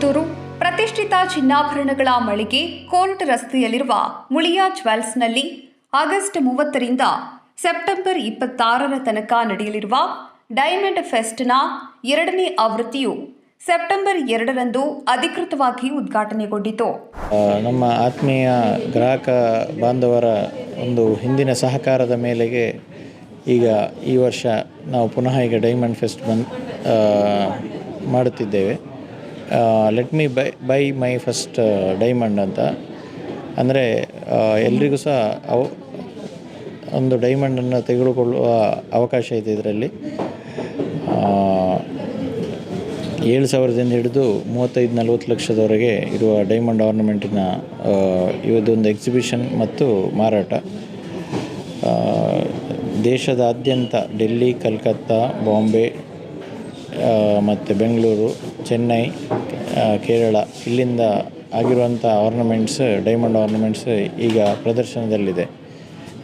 ಪ್ರತಿಷ್ಠಿತ ಚಿನ್ನಾಭರಣಗಳ ಮಳಿಗೆ ಕೋರ್ಟ್ ರಸ್ತೆಯಲ್ಲಿರುವ ಮುಳಿಯಾ ಜ್ವೆಲ್ಸ್ನಲ್ಲಿ ಆಗಸ್ಟ್ ಮೂವತ್ತರಿಂದ ಸೆಪ್ಟೆಂಬರ್ ಇಪ್ಪತ್ತಾರರ ತನಕ ನಡೆಯಲಿರುವ ಡೈಮಂಡ್ ಫೆಸ್ಟ್ನ ಎರಡನೇ ಆವೃತ್ತಿಯು ಸೆಪ್ಟೆಂಬರ್ ಎರಡರಂದು ಅಧಿಕೃತವಾಗಿ ಉದ್ಘಾಟನೆಗೊಂಡಿತು. ನಮ್ಮ ಆತ್ಮೀಯ ಗ್ರಾಹಕ ಬಾಂಧವರ ಒಂದು ಹಿಂದಿನ ಸಹಕಾರದ ಮೇಲೆಗೆ ಈಗ ಈ ವರ್ಷ ನಾವು ಪುನಃ ಈಗ ಡೈಮಂಡ್ ಫೆಸ್ಟ್ ಬಂದು ಮಾಡುತ್ತಿದ್ದೇವೆ. Let me buy buy my first diamond ಅಂತ. ಅಂದರೆ ಎಲ್ರಿಗೂ ಸಹ ಅವ, ಒಂದು ಡೈಮಂಡನ್ನು ತೆಗೆದುಕೊಳ್ಳುವ ಅವಕಾಶ ಇದೆ ಇದರಲ್ಲಿ. ಏಳು ಸಾವಿರದಿಂದ ಹಿಡಿದು ಮೂವತ್ತೈದು, ನಲವತ್ತು ಲಕ್ಷದವರೆಗೆ ಇರುವ ಡೈಮಂಡ್ ಆರ್ನಮೆಂಟಿನ ಇವತ್ತೊಂದು ಎಕ್ಸಿಬಿಷನ್ ಮತ್ತು ಮಾರಾಟ. ದೇಶದಾದ್ಯಂತ, ಡೆಲ್ಲಿ, ಕಲ್ಕತ್ತಾ, ಬಾಂಬೆ ಮತ್ತು ಬೆಂಗಳೂರು ಚೆನ್ನೈ ಕೇರಳ ಇಲ್ಲಿಂದ ಆಗಿರುವಂಥ ಆರ್ನಮೆಂಟ್ಸ್ ಡೈಮಂಡ್ ಆರ್ನಮೆಂಟ್ಸ್ ಈಗ ಪ್ರದರ್ಶನದಲ್ಲಿದೆ.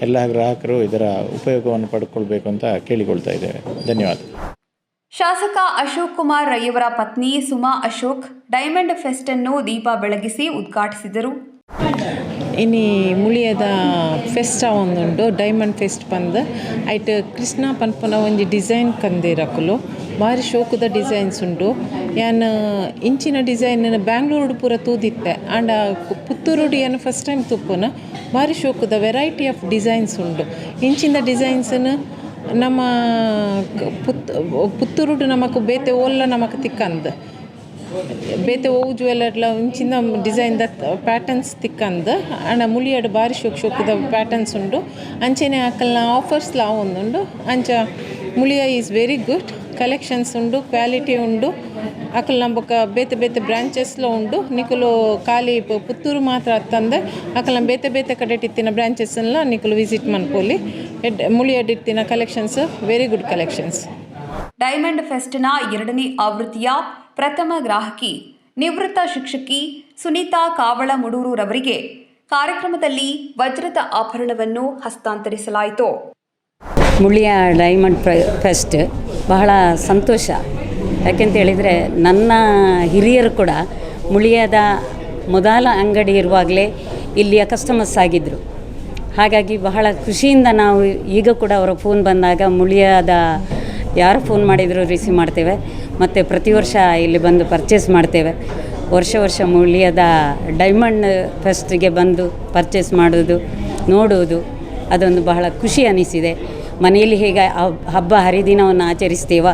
ಎಲ್ಲ ಗ್ರಾಹಕರು ಇದರ ಉಪಯೋಗವನ್ನು ಪಡ್ಕೊಳ್ಬೇಕು ಅಂತ ಕೇಳಿಕೊಳ್ತಾ ಇದ್ದೇವೆ. ಧನ್ಯವಾದ. ಶಾಸಕ ಅಶೋಕ್ ಕುಮಾರ್ ರೈಯವರ ಪತ್ನಿ ಸುಮಾ ಅಶೋಕ್ ಡೈಮಂಡ್ ಫೆಸ್ಟ್ ಅನ್ನು ದೀಪ ಬೆಳಗಿಸಿ ಉದ್ಘಾಟಿಸಿದರು. ಇನಿ ಮುಳಿಯದ ಫೆಸ್ಟ ಒಂದುಂಡು ಡೈಮಂಡ್ ಫೆಸ್ಟ್ ಬಂದು. ಐಟ್ ಕೃಷ್ಣ ಪನ್ಪುನ ಒಂಜಿ ಡಿಸೈನ್ ಕಂದೇರಕುಲು ಭಾರಿ ಶೋಕುದ ಡಿಸೈನ್ಸ್ ಉಂಡು ಯಾನ್ ಇಂಚಿನ ಡಿಸೈನ್ ಬ್ಯಾಂಗ್ಳೂರು ಪೂರ ತೂದಿತ್ತೆ. ಆಂಡ ಪುತ್ತೂರುಡು ಏನು ಫಸ್ಟ್ ಟೈಮ್ ತುಪ್ಪುನ ಭಾರಿ ಶೋಕುದ ವೆರೈಟಿ ಆಫ್ ಡಿಸೈನ್ಸ್ ಉಂಡು ಇಂಚಿನ ಡಿಸೈನ್ಸನ್ನು ನಮ್ಮ ಪುತ್, ಪುತ್ತೂರುಡು ನಮಕ್ ಬೇತೆ ಓಲ್ಲ ನಮಕ್ ತಿಕ್ಕಂದ್. ಬೇತೆ ಓವು ಜ್ಯುವೆಲ್ಲರ್ಲ ಇಂಚಿನ ಡಿಸೈನ್ ದ ಪ್ಯಾಟರ್ನ್ಸ್ ತಿಕ್ಕಂದ್. ಆಂಡ ಮುಳಿಯಾಡು ಬಾರಿ ಶೋಕ್, ಶೋಕುದ ಪ್ಯಾಟರ್ನ್ಸ್ ಉಂಡು ಅಂಚೆನೆ ಅಕಲ್ನ ಆಫರ್ಸ್ ಲಾ ಒಂದುಂಡು ಅಂಚ Muliya is very good collections ಉಂಡು ಕ್ವಾಲಿಟಿ ಉಂಡು ಅಕಲ್ ನಮ್ಮಕ ಬೇತೆ ಬೇತೆ ಲ ಉಂಡು. ನಿಕುಲು ಖಾಲಿ ಪ- ಪುತ್ತೂರು ಮಾತ್ರ ಅತ್ತಂದೆ ಅಕಲ್ನ ಬೇತೆ ಬೇತೆ ಕಡೆ ಇತ್ತಿನ ಬ್ರಾಂಚಸ್ ನಿಕಲು ನಿಕುಲು ವಿಸಿಟ್ ಮನ್ಪೋಲಿ. ಎಡ್ ಮುಳಿಯಡ್ ಇತ್ತಿನ collections very good collections diamond ಫೆಸ್ಟ್ನ ಎರಡನೇ ಆವೃತ್ತಿಯ ಪ್ರಥಮ ಗ್ರಾಹಕಿ ನಿವೃತ್ತ ಶಿಕ್ಷಕಿ ಸುನೀತಾ ಕಾವಳ ಮುಡೂರುರವರಿಗೆ ಕಾರ್ಯಕ್ರಮದಲ್ಲಿ ವಜ್ರದ ಆಭರಣವನ್ನು ಹಸ್ತಾಂತರಿಸಲಾಯಿತು. ಮುಳಿಯ ಡೈಮಂಡ್ ಫೆ- ಫೆಸ್ಟ್ ಬಹಳ ಸಂತೋಷ. ಯಾಕೆಂತ ಹೇಳಿದರೆ ನನ್ನ ಹಿರಿಯರು ಕೂಡ ಮುಳಿಯದ ಮೊದಲ ಅಂಗಡಿ ಇರುವಾಗಲೇ ಇಲ್ಲಿಯ ಕಸ್ಟಮರ್ಸ್ ಆಗಿದ್ದರು ಹಾಗಾಗಿ ಬಹಳ ಖುಷಿಯಿಂದ ನಾವು ಈಗ ಕೂಡ ಅವರ ಫೋನ್ ಬಂದಾಗ ಮುಳಿಯದ ಯಾರು ಫೋನ್ ಮಾಡಿದರೂ ರಿಸೀವ್ ಮಾಡ್ತೇವೆ. ಮತ್ತು ಪ್ರತಿ ವರ್ಷ ಇಲ್ಲಿ ಬಂದು ಪರ್ಚೇಸ್ ಮಾಡ್ತೇವೆ. ವರ್ಷ ವರ್ಷ ಮುಳಿಯದ ಡೈಮಂಡ್ ಫೆಸ್ಟಿಗೆ ಬಂದು ಪರ್ಚೇಸ್ ಮಾಡೋದು ನೋಡುವುದು ಅದೊಂದು ಬಹಳ ಖುಷಿ ಅನಿಸಿದೆ. ಮನೆಯಲ್ಲಿ ಹೇಗೆ ಹಬ್- ಹಬ್ಬ ಹರಿದಿನವನ್ನು ಆಚರಿಸ್ತೇವ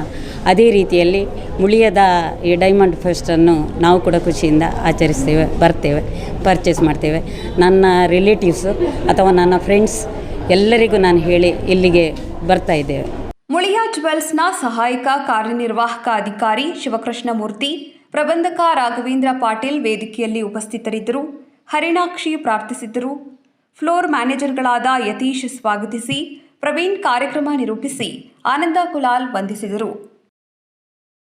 ಅದೇ ರೀತಿಯಲ್ಲಿ ಮುಳಿಯದ ಈ ಡೈಮಂಡ್ ಫೆಸ್ಟನ್ನು ನಾವು ಕೂಡ ಖುಷಿಯಿಂದ ಆಚರಿಸ್ತೇವೆ, ಬರ್ತೇವೆ ಪರ್ಚೇಸ್ ಮಾಡ್ತೇವೆ. ನನ್ನ ರಿಲೇಟಿವ್ಸು ಅಥವಾ ನನ್ನ ಫ್ರೆಂಡ್ಸ್ ಎಲ್ಲರಿಗೂ ನಾನು ಹೇಳಿ ಇಲ್ಲಿಗೆ ಬರ್ತಾ ಇದ್ದೇವೆ. ಮುಳಿಯ ಜುವೆಲ್ಸ್ನ ಸಹಾಯಕ ಕಾರ್ಯನಿರ್ವಾಹಕ ಅಧಿಕಾರಿ ಶಿವಕೃಷ್ಣ ಮೂರ್ತಿ ಪ್ರಬಂಧಕ ರಾಘವೇಂದ್ರ ಪಾಟೀಲ್ ವೇದಿಕೆಯಲ್ಲಿ ಉಪಸ್ಥಿತರಿದ್ದರು. ಹರಿಣಾಕ್ಷಿ ಪ್ರಾರ್ಥಿಸಿದ್ದರು. ಫ್ಲೋರ್ ಮ್ಯಾನೇಜರ್ಗಳಾದ ಯತೀಶ್ ಸ್ವಾಗತಿಸಿ ಪ್ರವೀಣ್ ಕಾರ್ಯಕ್ರಮ ನಿರೂಪಿಸಿ ಆನಂದ ಕುಲಾಲ್ ವಂದಿಸಿದರು.